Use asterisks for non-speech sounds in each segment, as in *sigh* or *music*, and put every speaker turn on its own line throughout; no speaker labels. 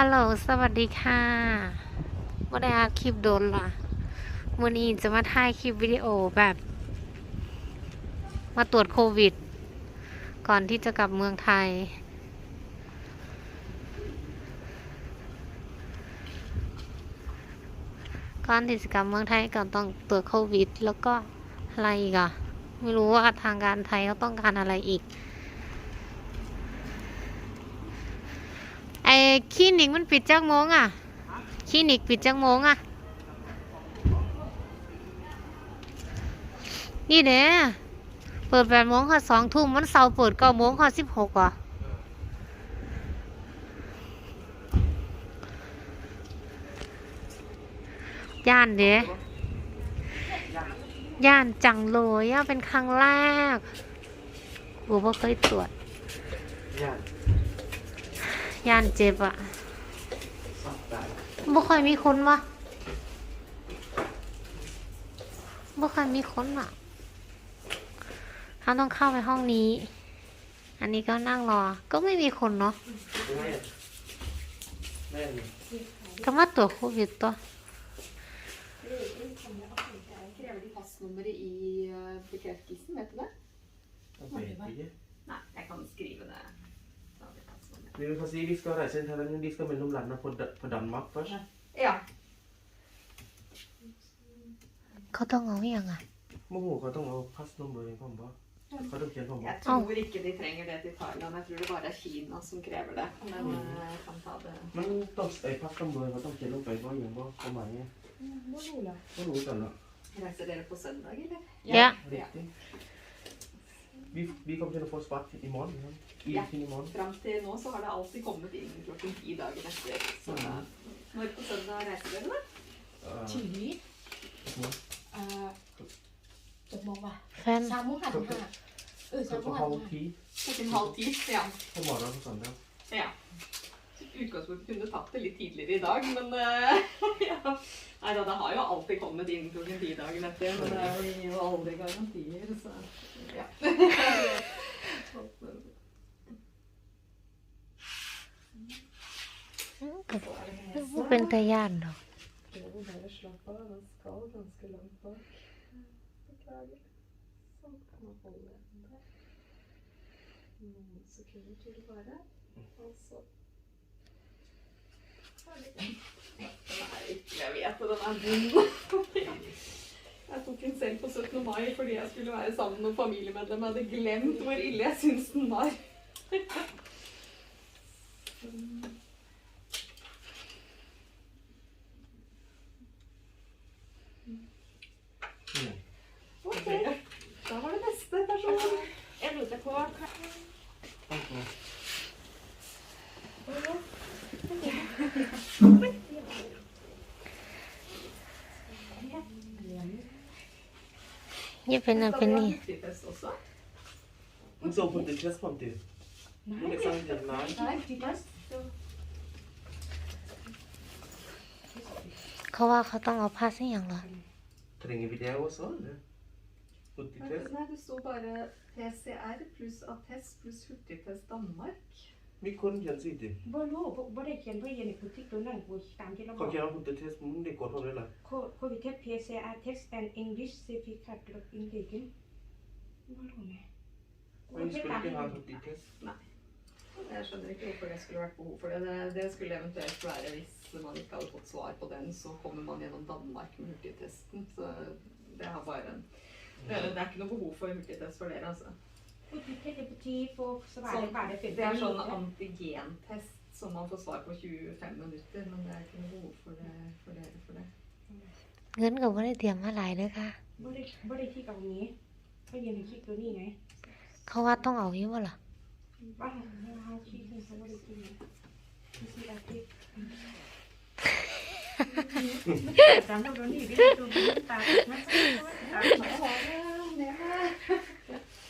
ฮัลโหล สวัสดีค่ะวันนี้คลิปโดนลระวันนี้จะมาถ่ายคลิปวิดีโอแบบ มาตรวจโควิด ก่อนที่จะกลับเมืองไทย ก่อนที่จะกลับเมืองไทยก่อนต้องตรวจโควิดแล้วก็อะไรอีกอะไม่รู้ว่าทางการไทยเขาต้องการอะไรอีกไอ้คลินิกมันปิดจัาโมงอ่ะ คลินิกปิดจัาโมงอ่ะ นี่เนี่ยเปิดแปดโมงค่ะสองทุ่มมันเสาร์เปิดเก้าโมงค่ะสิบหกอ่ะย่านเด้ย่านจังเลยอ่ะเป็นครั้งแรกกูเพิ่งเคยตรวจย่านเจ็บอะบ่ค่อยมีคนวะบ่ค่อยมีคนอะเขาต้องเข้าไปห้องนี้ อันนี้ก็นั่งรอ ก็ไม่มีคนเนาะก็มาตัวคโควิดตัว postnummeret i b e ่ r e f t น l s e n v e Nu kan si vi skal reise inn her, men vi skal mellom landene på, på Danmark først. Ja. เขาต้องเอาอย่างไง
โมโหเขาต้องเอาพัสนมเบอร์เองผมบอกเขาต้องเขียนผมบอก Jeg
tror ikke de trenger det til Thailand. Jeg tror det bare er Kina som krever det. Men eh,
jeg kan ta det. มันต้องไอ้พัสนมเบอร์เขาต้องเขียนลงไปว่าอย่างว่าความหมายเนี่ยไม
่รู้กันหรอก Reiser dere på søndag, eller?
Ja. ร Riktig.
vi, vi, kommer til å få svar i morgen. I, ja. i morgen. Fram til nå så har det alltid kommet innen klokken ti dager etter. Så mm. når på søndag reiser dere, da? Uh, Tidlig. Uh, det må være fem Klokka halv ti. Klokken halv ti, ja. På morgenen på søndag. Ja. Så utgangspunktet kunne tatt det litt tidligere i dag, men uh, *laughs* ja. Nei da, det har jo alltid kommet inn klokken ti dagen etter, men det gir jo, aldri garantier, så ja. Hvorfor venter jeg nå? Bare slapp av. Den skal ganske langt bak. Beklager. Sånn. Nå holder jeg den der. Noen sekunder til bare. Og så at den er vond. *laughs* Jeg tok den selv på 17. mai fordi jeg skulle være sammen med familiemedlemmer. Jeg hadde glemt hvor ille jeg syns den var. อย่าเป็นนั่นเป็นนี่ Wieso von den Test von dir? Nein. Ich sage dir nein. Nein, die passt. เขาว่าเขาต้องเอาผ้าเส้นอย่างเหรอ Trenge wieder was soll, ne? Und die Test? Das ist so bei der Test 1 plus Attest plus Hurtigtest Danmark. มีคนเขียนสิติบ่รู้บ่บ่ได้เขียนบ่เย็นในคือที่ตัวนั้นกูตามที่เราบอเขากเขียนว่าคุณจะเทสมึงได้กดเท่าไหร่ล่ะโคโควิดเทสเพเซียอาเท็กซ์แอนด์อังกฤษเซฟิคัดรถอินเดียกินบ่รู้แม่กูไม่ Men ไป skulle ตาม ikke ที่ ha เรา noe test. Jeg skjønner ikke hvorfor det skulle vært behov for det. det. skulle eventuelt være hvis man ikke hadde fått svar på den, så kommer man gjennom Danmark med hurtigtesten. det er ikke noe behov for hurtigtest for dere, altså. d e t er sånn antigentest som man får svar på 25 minutter, men det er ikke noe behov for, det, for d e r for det. เงินก็ไม่ได้เตรียมมาหลายเลยค่ะไม่ได้ไม่ได้คิดกับนี้ก็ยังคิดตัวนี้ไงเขาว่าต้องเอาอยู่บ่หรอบ้าเขาคิดคือเขาไม่ได้กินคิดอาทิตย์จำตัวนี้ดิตัวนี้ตาตาหัวแ่้วเนี่ย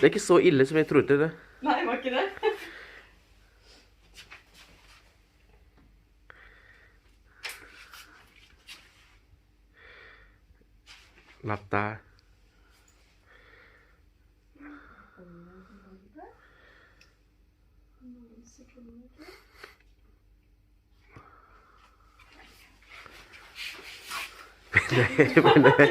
Det er ikke så ille som jeg trodde det. Nei, det var ikke det. Latte. *laughs* Men det, *laughs* men det.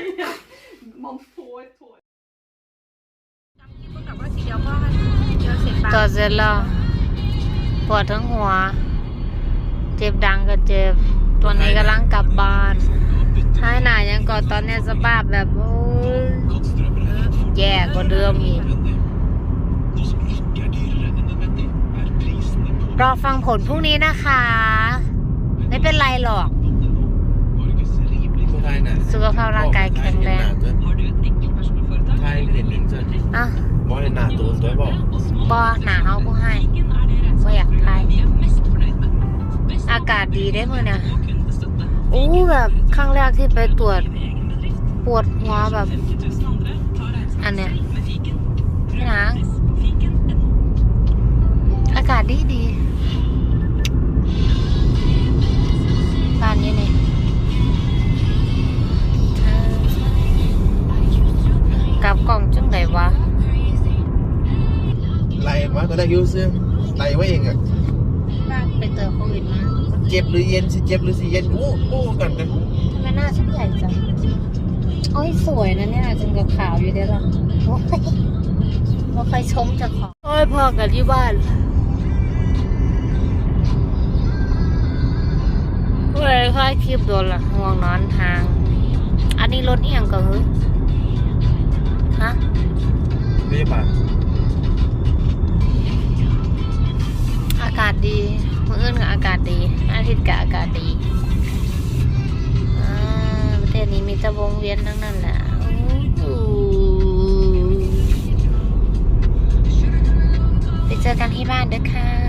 ตัวเดเสร็จ็แล้วปวดทั้งหัว เจ็บดังก็เจ็บ ตัวนี้กำลังกลับบ้านท้ายหนายังก่อนตอนนี้สภาพแบบโอ้ยแย่กว่าเดิมอีกรอฟังผลพรุ่งนี้นะคะ ไม่เป็นไรหรอกสุขภาพร่างกายแข็งแรงบ่ไดหนาตูนตัวบ่บ่หนาเอาบ่ให้บ่อยากไปอากาศดีได้มื้อนะโอ้แบบครั้งแรกที่ไปตรวจปวดหัวแบบ อันเนี้ยนางอากาศดีดีได้ยูซื่อไตลไว้เองอ่ะ้ไปเจอโควิดมามเจ็บหรือเย็นสิ เจ็บหรือสิเย็นอูกูกันนะทำไมหน้าฉันใหญ่จังโอ้ยสวยนะเนี่ย จนกับขาวอยู่เด้หรอโอ้ยไมไปคชมจากของโอ้ยพอกับที่บ้านเลยค่อยคลิปโดนละห่วงนอนทาง อันนี้รถเอียงก็เฮ้ยฮะเรียบมาากาศดี มื้ออื่นก็อากาศดี อาทิตย์ก็อากาศดีประเทศนี้มีตะวงเวียนนั่งนั่นแหละไปเจอกันที่บ้านเด้อค่ะ